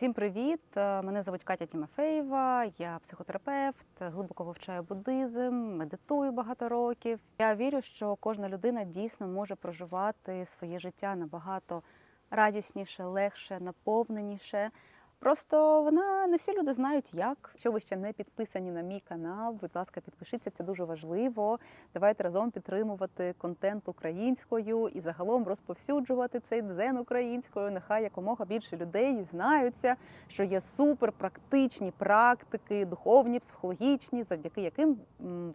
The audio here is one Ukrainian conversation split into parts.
Всім привіт! Е, Мене звуть Катя Тімофеєва, я психотерапевт, глибоко вивчаю буддизм, медитую багато років. Я вірю, що кожна людина дійсно може проживати своє життя набагато радісніше, легше, наповненіше. Просто вона не всі люди знають, як. Якщо ви ще не підписані на мій канал, будь ласка, підпишіться, це дуже важливо. Давайте разом підтримувати контент українською і загалом розповсюджувати цей дзен українською. Нехай якомога більше людей дізнаються, що є супер практичні практики, духовні, психологічні, завдяки яким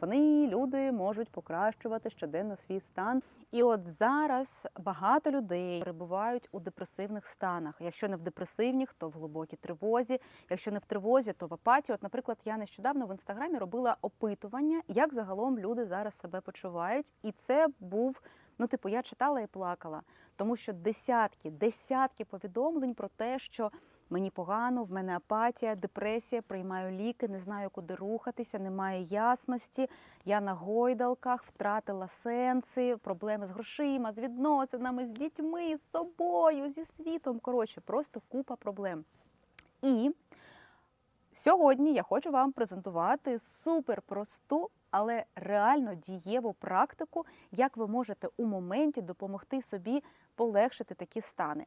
вони люди можуть покращувати щоденно свій стан. І от зараз багато людей перебувають у депресивних станах. Якщо не в депресивних, то в глибокій тривозі. Якщо не в тривозі, то в апатії. От, наприклад, я нещодавно в інстаграмі робила опитування, як загалом люди зараз себе почувають, і це був. Ну, типу, я читала і плакала, тому що десятки, десятки повідомлень про те, що мені погано, в мене апатія, депресія, приймаю ліки, не знаю, куди рухатися, немає ясності. Я на гойдалках втратила сенси, проблеми з грошима, з відносинами, з дітьми, з собою, зі світом. Коротше, просто купа проблем. І сьогодні я хочу вам презентувати суперпросту, але реально дієву практику, як ви можете у моменті допомогти собі полегшити такі стани.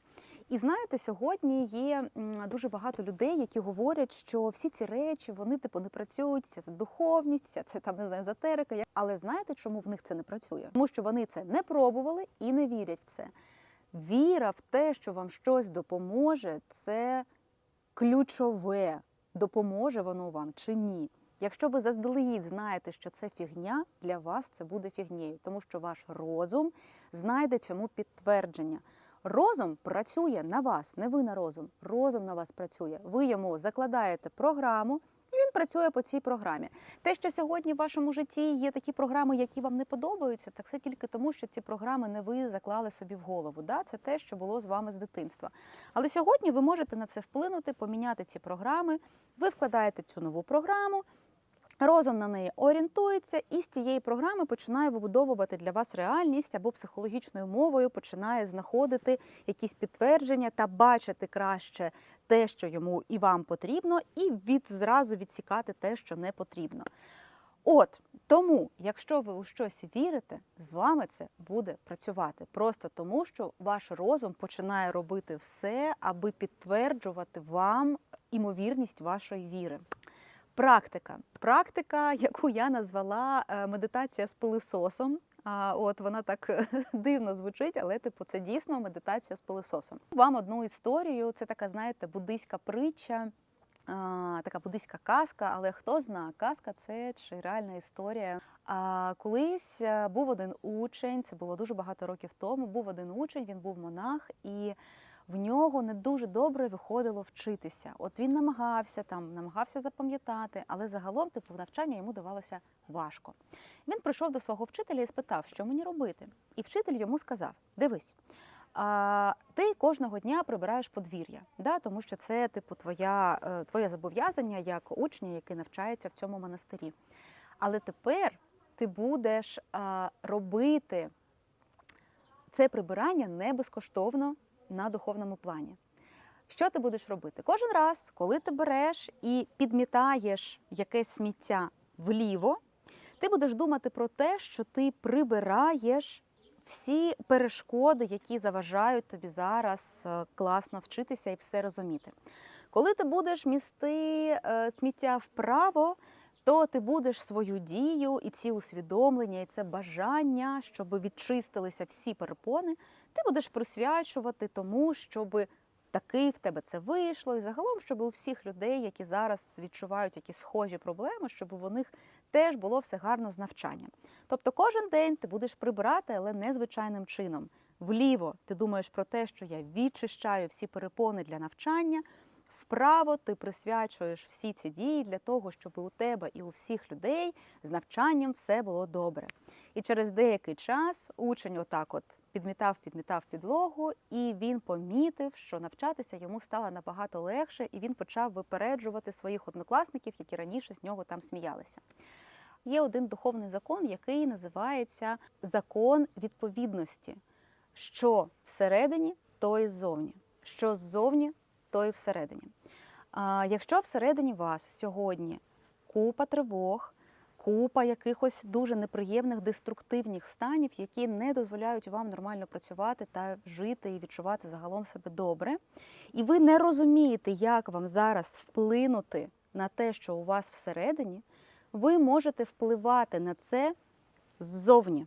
І знаєте, сьогодні є дуже багато людей, які говорять, що всі ці речі вони типу не працюють, це духовність, це, там не знаю, езотерика. Але знаєте, чому в них це не працює? Тому що вони це не пробували і не вірять в це. Віра в те, що вам щось допоможе, це ключове. Допоможе воно вам чи ні. Якщо ви заздалегідь знаєте, що це фігня, для вас це буде фігнею, тому що ваш розум знайде цьому підтвердження. Розум працює на вас, не ви на розум. Розум на вас працює. Ви йому закладаєте програму, він працює по цій програмі. Те, що сьогодні в вашому житті є такі програми, які вам не подобаються, так це тільки тому, що ці програми не ви заклали собі в голову. Да? Це те, що було з вами з дитинства. Але сьогодні ви можете на це вплинути, поміняти ці програми. Ви вкладаєте цю нову програму. Розум на неї орієнтується і з цієї програми починає вибудовувати для вас реальність або психологічною мовою починає знаходити якісь підтвердження та бачити краще те, що йому і вам потрібно, і від зразу відсікати те, що не потрібно. От тому, якщо ви у щось вірите, з вами це буде працювати. Просто тому, що ваш розум починає робити все, аби підтверджувати вам імовірність вашої віри. Практика. Практика, яку я назвала е, медитація з пилисосом. А от вона так дивно звучить, але типу це дійсно медитація з пилисосом. Вам одну історію. Це така, знаєте, буддийська притча, така буддийська казка. Але хто знає, казка це чи реальна історія. А колись е, був один учень, це було дуже багато років тому. Був один учень, він був монах і в нього не дуже добре виходило вчитися. От він намагався там, намагався запам'ятати, але загалом типу навчання йому давалося важко. Він прийшов до свого вчителя і спитав, що мені робити. І вчитель йому сказав: Дивись. А, ти кожного дня прибираєш подвір'я, да? тому що це типу твоя, е, твоє зобов'язання як учня, який навчається в цьому монастирі. Але тепер ти будеш а, робити це прибирання не безкоштовно на духовному плані. Що ти будеш робити? Кожен раз, коли ти береш і підмітаєш якесь сміття вліво, ти будеш думати про те, що ти прибираєш всі перешкоди, які заважають тобі зараз е, класно вчитися і все розуміти. Коли ти будеш місти е, сміття вправо, то ти будеш свою дію і ці усвідомлення, і це бажання, щоб відчистилися всі перепони, ти будеш присвячувати тому, щоб таки в тебе це вийшло, і загалом, щоб у всіх людей, які зараз відчувають якісь схожі проблеми, щоб у них теж було все гарно з навчанням. Тобто кожен день ти будеш прибирати, але незвичайним чином. Вліво ти думаєш про те, що я відчищаю всі перепони для навчання. Вправо ти присвячуєш всі ці дії для того, щоб у тебе і у всіх людей з навчанням все було добре. І через деякий час учень отак от підмітав, підмітав підлогу, і він помітив, що навчатися йому стало набагато легше, і він почав випереджувати своїх однокласників, які раніше з нього там сміялися. Є один духовний закон, який називається закон відповідності, що всередині, то і ззовні, що ззовні, то і всередині. Якщо всередині вас сьогодні купа тривог, купа якихось дуже неприємних деструктивних станів, які не дозволяють вам нормально працювати та жити і відчувати загалом себе добре, і ви не розумієте, як вам зараз вплинути на те, що у вас всередині, ви можете впливати на це ззовні.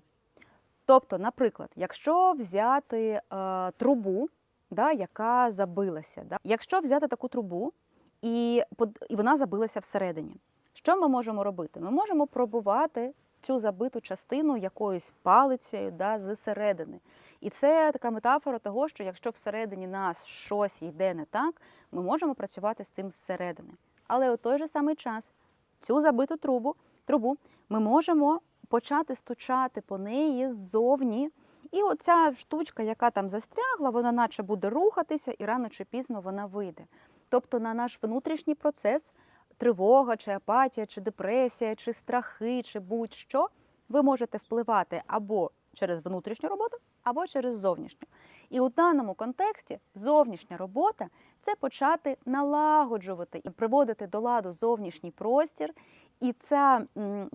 Тобто, наприклад, якщо взяти е, трубу, да, яка забилася, да, якщо взяти таку трубу і, вона забилася всередині, що ми можемо робити? Ми можемо пробувати цю забиту частину якоюсь палицею да, зсередини. І це така метафора того, що якщо всередині нас щось йде не так, ми можемо працювати з цим зсередини. Але у той же самий час цю забиту трубу, трубу ми можемо почати стучати по неї ззовні. І оця штучка, яка там застрягла, вона наче буде рухатися, і рано чи пізно вона вийде. Тобто на наш внутрішній процес, тривога, чи апатія, чи депресія, чи страхи, чи будь-що, ви можете впливати або через внутрішню роботу, або через зовнішню. І у даному контексті зовнішня робота це почати налагоджувати і приводити до ладу зовнішній простір, і ця,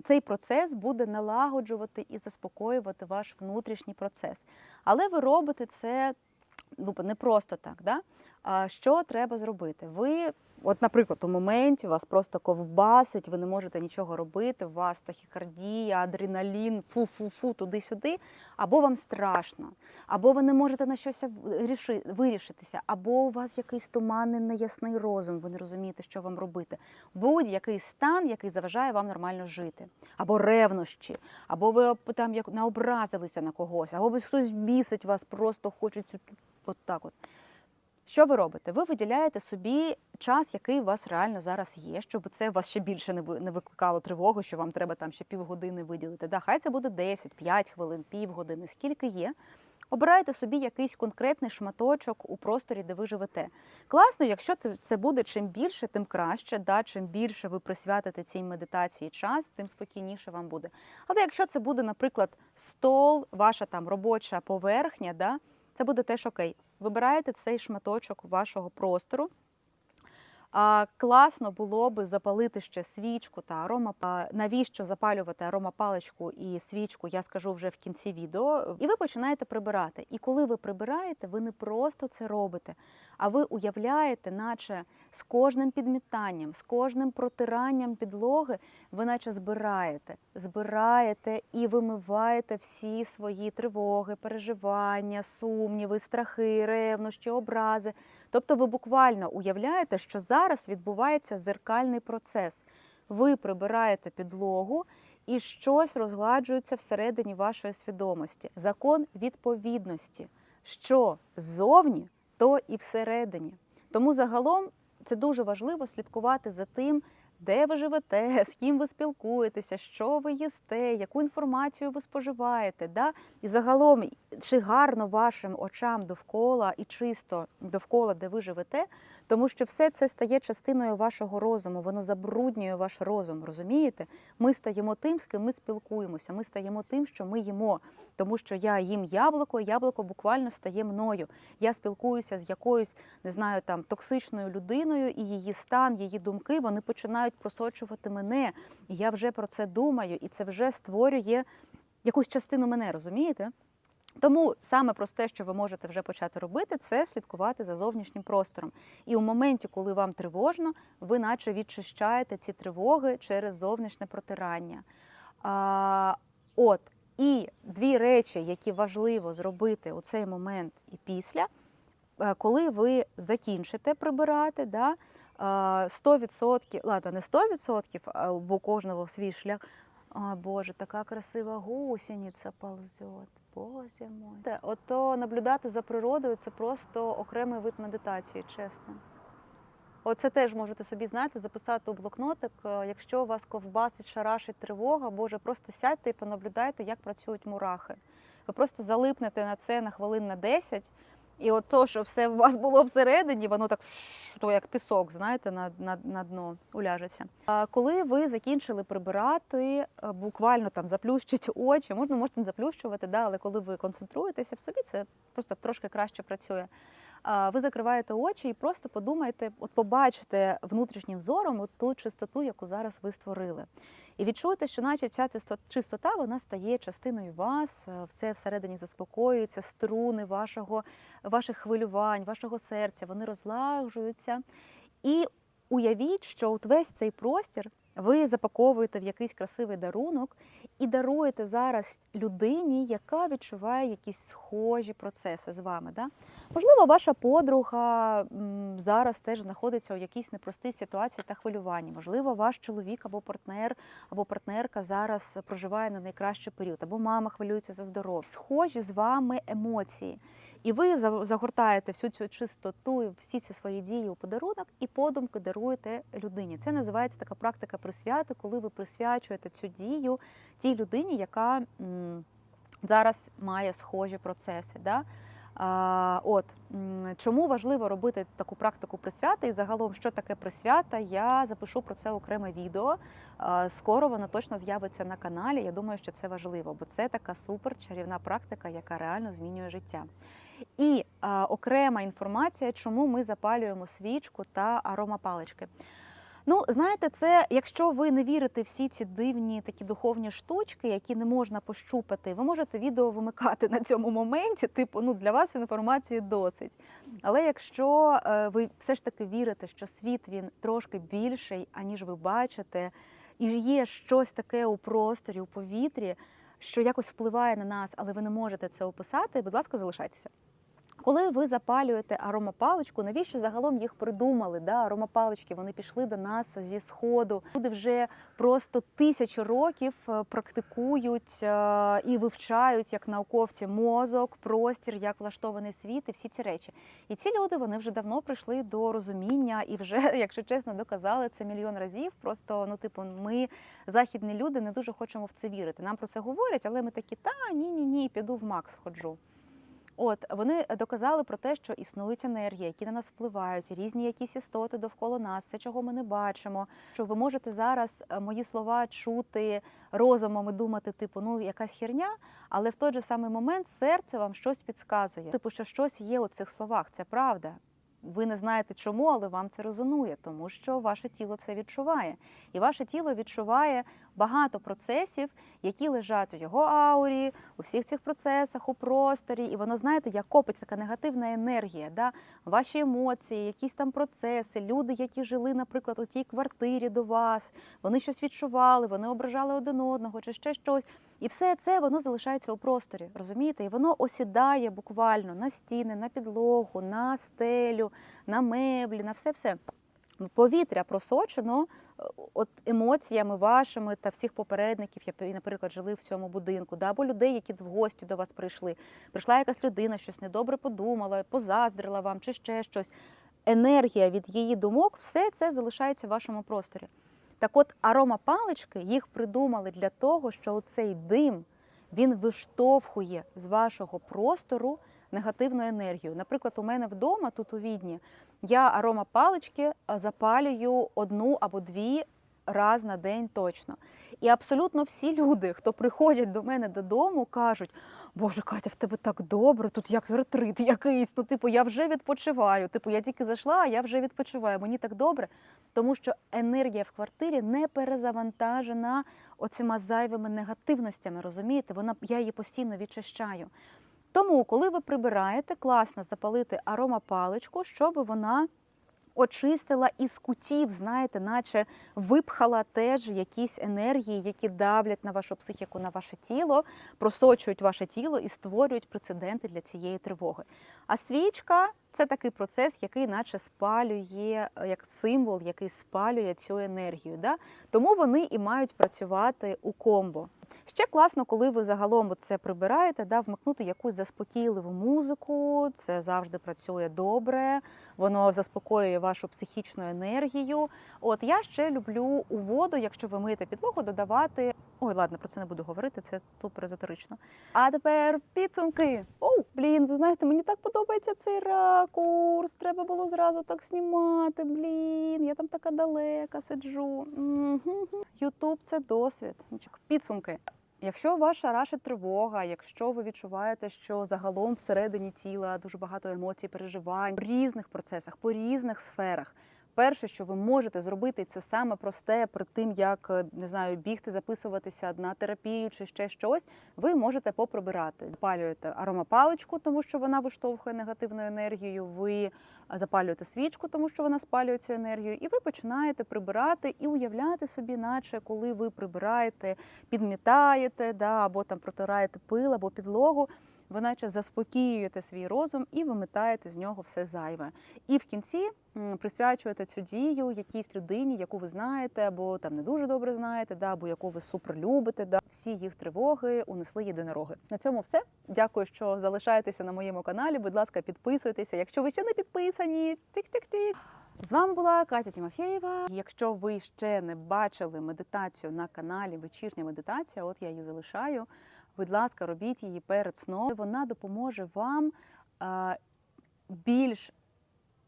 цей процес буде налагоджувати і заспокоювати ваш внутрішній процес. Але ви робите це ну, не просто так. Да? А що треба зробити? Ви, от, наприклад, у моменті вас просто ковбасить, ви не можете нічого робити, у вас тахікардія, адреналін, фу-фу-фу, туди-сюди, або вам страшно, або ви не можете на щось ріши- вирішитися, або у вас якийсь туманний, неясний розум, ви не розумієте, що вам робити. Будь-який стан, який заважає вам нормально жити, або ревнощі, або ви там як наобразилися на когось, або хтось бісить вас, просто хочуть цю- от так от. Що ви робите? Ви виділяєте собі час, який у вас реально зараз є, щоб це вас ще більше не викликало тривогу, що вам треба там ще півгодини виділити. Да, хай це буде 10, 5 хвилин, півгодини, скільки є. Обирайте собі якийсь конкретний шматочок у просторі, де ви живете. Класно, якщо це буде чим більше, тим краще. Да? Чим більше ви присвятите цій медитації час, тим спокійніше вам буде. Але якщо це буде, наприклад, стол, ваша там робоча поверхня, да? це буде теж окей. Вибираєте цей шматочок вашого простору. А, класно було би запалити ще свічку та арома. Навіщо запалювати аромапаличку і свічку, я скажу вже в кінці відео. І ви починаєте прибирати. І коли ви прибираєте, ви не просто це робите, а ви уявляєте, наче з кожним підмітанням, з кожним протиранням підлоги, ви наче збираєте, збираєте і вимиваєте всі свої тривоги, переживання, сумніви, страхи, ревнощі, образи. Тобто ви буквально уявляєте, що зараз відбувається зеркальний процес. Ви прибираєте підлогу і щось розгладжується всередині вашої свідомості. Закон відповідності. Що ззовні, то і всередині. Тому загалом це дуже важливо слідкувати за тим, де ви живете, з ким ви спілкуєтеся, що ви їсте, яку інформацію ви споживаєте. Да? І загалом, чи гарно вашим очам довкола і чисто довкола, де ви живете, тому що все це стає частиною вашого розуму, воно забруднює ваш розум. Розумієте? Ми стаємо тим, з ким ми спілкуємося. Ми стаємо тим, що ми їмо. Тому що я їм яблуко, яблуко буквально стає мною. Я спілкуюся з якоюсь, не знаю, там токсичною людиною, і її стан, її думки вони починають просочувати мене. І я вже про це думаю, і це вже створює якусь частину мене, розумієте? Тому саме просте, що ви можете вже почати робити, це слідкувати за зовнішнім простором. І у моменті, коли вам тривожно, ви наче відчищаєте ці тривоги через зовнішнє протирання. А, от, і дві речі, які важливо зробити у цей момент і після, е, коли ви закінчите прибирати, да, 100%, ладно, не 100%, бо кожного свій шлях. А, Боже, така красива гусениця ползет. Боже мой. Ото наблюдати за природою це просто окремий вид медитації, чесно. Оце теж можете собі, знаєте, записати у блокнотик. е, Якщо вас ковбасить, шарашить тривога, Боже, просто сядьте і понаблюдайте, як працюють мурахи. Ви просто залипнете на це на хвилин на 10, і от то, що все у вас було всередині, воно так то як пісок, знаєте, на, на, на дно уляжеться. А коли ви закінчили прибирати, е, буквально там заплющить очі, можна можете заплющувати, да, але коли ви концентруєтеся в собі, це просто трошки краще працює. Ви закриваєте очі і просто подумайте, от побачите внутрішнім взором от ту чистоту, яку зараз ви створили. І відчуєте, що наче ця чистота вона стає частиною вас, е, все всередині заспокоюється, струни вашого, ваших хвилювань, вашого серця, вони розлагжуються. І уявіть, що от весь цей простір ви запаковуєте в якийсь красивий дарунок і даруєте зараз людині, яка відчуває якісь схожі процеси з вами. Да? Можливо, ваша подруга зараз теж знаходиться у якійсь непростій ситуації та хвилюванні. Можливо, ваш чоловік або партнер, або партнерка зараз проживає на найкращий період, або мама хвилюється за здоров'я. Схожі з вами емоції. І ви загортаєте всю цю чистоту, всі ці свої дії у подарунок і подумки даруєте людині. Це називається така практика присвяти, коли ви присвячуєте цю дію тій людині, яка м, зараз має схожі процеси. Да? А, от чому важливо робити таку практику присвяти, і загалом, що таке присвята, я запишу про це окреме відео. Скоро воно точно з'явиться на каналі. Я думаю, що це важливо, бо це така супер чарівна практика, яка реально змінює життя. І а, окрема інформація, чому ми запалюємо свічку та аромапалички. Ну, знаєте, це якщо ви не вірите всі ці дивні такі духовні штучки, які не можна пощупати, ви можете відео вимикати на цьому моменті. Типу, ну для вас інформації досить. Але якщо е, ви все ж таки вірите, що світ він трошки більший, аніж ви бачите, і є щось таке у просторі, у повітрі, що якось впливає на нас, але ви не можете це описати, будь ласка, залишайтеся. Коли ви запалюєте аромапаличку, навіщо загалом їх придумали? Да? Аромапалички вони пішли до нас зі сходу. Люди вже просто тисячу років е, практикують е, і вивчають як науковці мозок, простір, як влаштований світ і всі ці речі. І ці люди вони вже давно прийшли до розуміння і вже, якщо чесно, доказали це мільйон разів. Просто ну, типу, ми, західні люди, не дуже хочемо в це вірити. Нам про це говорять, але ми такі, та ні, ні, ні, піду в Макс входжу. От вони доказали про те, що існують енергії, які на нас впливають, різні якісь істоти довкола нас, все, чого ми не бачимо. Що ви можете зараз е, мої слова чути розумом і думати, типу, ну якась херня, але в той же самий момент серце вам щось підказує. Типу, що щось є у цих словах. Це правда. Ви не знаєте чому, але вам це резонує, тому що ваше тіло це відчуває. І ваше тіло відчуває багато процесів, які лежать у його аурі, у всіх цих процесах, у просторі. І воно, знаєте, як копиться така негативна енергія, да? ваші емоції, якісь там процеси, люди, які жили, наприклад, у тій квартирі до вас, вони щось відчували, вони ображали один одного чи ще щось. І все це воно залишається у просторі, розумієте? І воно осідає буквально на стіни, на підлогу, на стелю, на меблі, на все-все. Повітря просочено е, от емоціями вашими та всіх попередників, які, наприклад, жили в цьому будинку, да, або людей, які в гості до вас прийшли. Прийшла якась людина, щось недобре подумала, позаздрила вам чи ще щось. Енергія від її думок, все це залишається в вашому просторі. Так от аромапалички їх придумали для того, що цей дим він виштовхує з вашого простору негативну енергію. Наприклад, у мене вдома, тут у Відні, я аромапалички а, запалюю одну або дві раз на день точно. І абсолютно всі люди, хто приходять до мене додому, кажуть: Боже, Катя, в тебе так добре, тут як ретрит якийсь. Ну, типу, я вже відпочиваю. Типу, я тільки зайшла, а я вже відпочиваю. Мені так добре, тому що енергія в квартирі не перезавантажена оцима зайвими негативностями. Розумієте? Вона я її постійно відчищаю. Тому, коли ви прибираєте, класно запалити аромапаличку, щоб вона очистила із кутів, знаєте, наче випхала теж якісь енергії, які давлять на вашу психіку, на ваше тіло, просочують ваше тіло і створюють прецеденти для цієї тривоги. А свічка це такий процес, який наче спалює, як символ, який спалює цю енергію. Да? Тому вони і мають працювати у комбо. Ще класно, коли ви загалом це прибираєте, да, вмикнути якусь заспокійливу музику. Це завжди працює добре, воно заспокоює вашу психічну енергію. От я ще люблю у воду, якщо ви миєте підлогу, додавати. Ой, ладно, про це не буду говорити, це супер езотерично. А тепер підсумки. Оу, блін, ви знаєте, мені так подобається цей ракурс. Треба було зразу так знімати. Блін, я там така далека сиджу. Ютуб це досвід. Ну, Підсумки. Якщо ваша рашить тривога, якщо ви відчуваєте, що загалом всередині тіла дуже багато емоцій, переживань в різних процесах, по різних сферах. Перше, що ви можете зробити, це саме просте перед тим, як е, не знаю, бігти, записуватися на терапію чи ще щось. Ви можете поприбирати. Запалюєте аромапаличку, тому що вона виштовхує негативну енергію. Ви запалюєте свічку, тому що вона спалює цю енергію, і ви починаєте прибирати і уявляти собі, наче коли ви прибираєте, підмітаєте, да, або там протираєте пил, або підлогу. Ви наче заспокоюєте свій розум і вимитаєте з нього все зайве. І в кінці присвячуєте цю дію якійсь людині, яку ви знаєте, або там не дуже добре знаєте, да, або яку ви супер любите. Да. Всі їх тривоги унесли єдинороги. На цьому все. Дякую, що залишаєтеся на моєму каналі. Будь ласка, підписуйтеся. Якщо ви ще не підписані, тик-тик-тик. З вами була Катя Тімофєєва. Якщо ви ще не бачили медитацію на каналі Вечірня медитація, от я її залишаю. Будь ласка, робіть її перед сном. Вона допоможе вам е, більш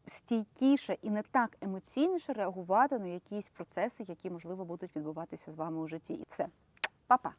стійкіше і не так емоційніше реагувати на якісь процеси, які можливо будуть відбуватися з вами у житті. І все, Па-па!